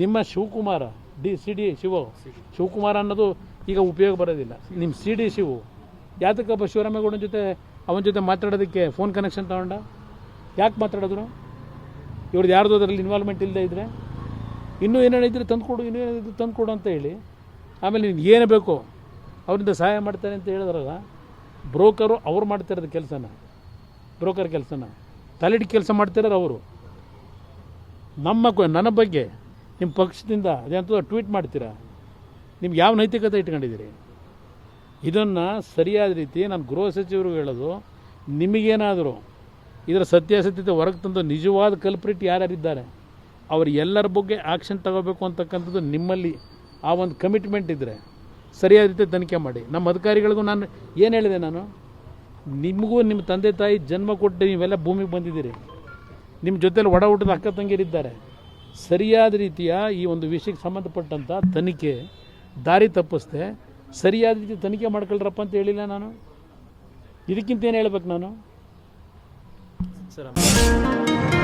ನಿಮ್ಮ Shivakumar, D, C, D, Shiva. Shivakumar ಅನ್ನೋದು ಈಗ ಉಪಯೋಗ ಬರೋದಿಲ್ಲ. ನಿಮ್ಮ ಸಿ, ಡಿ, ಶಿವು. ಯಾತಕ್ಕಪ್ಪ ಶಿವರಾಮೇಗೌಡನ ಜೊತೆ, ಅವನ ಜೊತೆ ಮಾತಾಡೋದಕ್ಕೆ ಫೋನ್ ಕನೆಕ್ಷನ್ ತಗೊಂಡ? ಯಾಕೆ ಮಾತಾಡಿದ್ರು? ಇವ್ರದ್ದು ಯಾರ್ದು ಅದರಲ್ಲಿ ಇನ್ವಾಲ್ವ್ಮೆಂಟ್ ಇಲ್ಲದೆ ಇದ್ದರೆ ಇನ್ನೂ ಏನೇನು ಕೊಡು ತಂದುಕೊಡು ಇನ್ನೂ ಏನಿದ್ರೆ ತಂದುಕೊಡು ಅಂತ ಹೇಳಿ. ಆಮೇಲೆ ನೀನು ಏನು ಬೇಕು, ಅವರಿಂದ ಸಹಾಯ ಮಾಡ್ತಾರೆ ಅಂತ ಹೇಳಿದ್ರಲ್ಲ, ಬ್ರೋಕರು ಅವ್ರು ಮಾಡ್ತಿರೋದು ಕೆಲಸನ. ಬ್ರೋಕರ್ ಕೆಲಸನ. ತಲೆಡಿ ಕೆಲಸ ಮಾಡ್ತಿರೋರು ಅವರು. ನಮ್ಮ ನನ್ನ ಬಗ್ಗೆ ನಿಮ್ಮ ಪಕ್ಷದಿಂದ ಅದೇಂತ ಟ್ವೀಟ್ ಮಾಡ್ತೀರಾ? ನಿಮ್ಗೆ ಯಾವ ನೈತಿಕತೆ ಇಟ್ಕೊಂಡಿದ್ದೀರಿ? ಇದನ್ನು ಸರಿಯಾದ ರೀತಿ ನಾನು ಗೃಹ ಸಚಿವರು ಹೇಳೋದು, ನಿಮಗೇನಾದರೂ ಇದರ ಸತ್ಯಾಸತ್ಯತೆ ಹೊರಗೆ ತಂದು ನಿಜವಾದ ಕಲ್ಪ್ರಿಟ್ ಯಾರ್ಯಾರಿದ್ದಾರೆ? ಅವರು ಎಲ್ಲರ ಬಗ್ಗೆ ಆ್ಯಕ್ಷನ್ ತಗೋಬೇಕು ಅಂತಕ್ಕಂಥದ್ದು ನಿಮ್ಮಲ್ಲಿ ಆ ಒಂದು ಕಮಿಟ್ಮೆಂಟ್ ಇದ್ದರೆ ಸರಿಯಾದ ರೀತಿ ತನಿಖೆ ಮಾಡಿ. ನಮ್ಮ ಅಧಿಕಾರಿಗಳಿಗೂ ನಾನು ಏನು ಹೇಳಿದೆ ನಾನು? ನಿಮಗೂ ನಿಮ್ಮ ತಂದೆ ತಾಯಿ ಜನ್ಮ ಕೊಟ್ಟು ನೀವೆಲ್ಲ ಭೂಮಿಗೆ ಬಂದಿದ್ದೀರಿ. ನಿಮ್ಮ ಜೊತೆಲಿ ಒಡ ಊಟದ ಅಕ್ಕ ತಂಗಿರಿದ್ದಾರೆ ಸರಿಯಾದ ರೀತಿಯ ಈ ಒಂದು ವಿಷಯಕ್ಕೆ ಸಂಬಂಧಪಟ್ಟಂಥ ತನಿಖೆ, ದಾರಿ ತಪ್ಪಿಸ್ದೆ, ಸರಿಯಾದ ರೀತಿ ತನಿಖೆ ಮಾಡ್ಕೊಳ್ರಪ್ಪ ಅಂತ ಹೇಳಿಲ್ಲ ನಾನು. ಇದಕ್ಕಿಂತ ಏನು ಹೇಳ್ಬೇಕು ನಾನು? ಸರ್